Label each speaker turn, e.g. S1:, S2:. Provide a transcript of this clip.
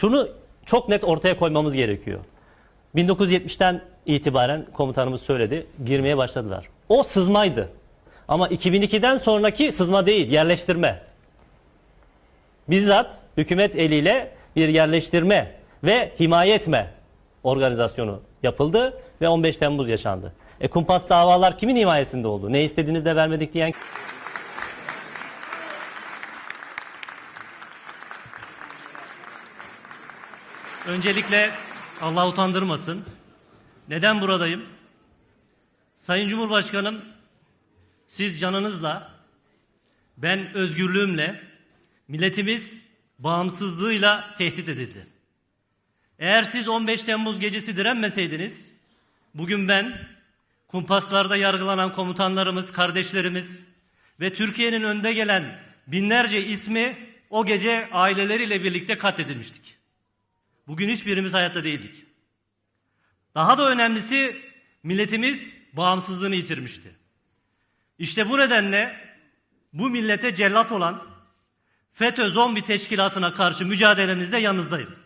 S1: Şunu çok net ortaya koymamız gerekiyor. 1970'ten itibaren komutanımız söyledi, girmeye başladılar. O sızmaydı. Ama 2002'den sonraki sızma değil, yerleştirme. Bizzat hükümet eliyle bir yerleştirme ve himaye etme organizasyonu yapıldı ve 15 Temmuz yaşandı. E kumpas davalar kimin himayesinde oldu? Ne istediğiniz de vermedik diyen
S2: Öncelikle Allah utandırmasın. Neden buradayım? Sayın Cumhurbaşkanım, siz canınızla, ben özgürlüğümle, milletimiz bağımsızlığıyla tehdit edildi. Eğer siz 15 Temmuz gecesi direnmeseydiniz, bugün ben, kumpaslarda yargılanan komutanlarımız, kardeşlerimiz ve Türkiye'nin önde gelen binlerce ismi o gece aileleriyle birlikte katledilmiştik. Bugün hiçbirimiz hayatta değildik. Daha da önemlisi milletimiz bağımsızlığını yitirmişti. İşte bu nedenle bu millete cellat olan FETÖ zombi teşkilatına karşı mücadelemizde yanınızdayım.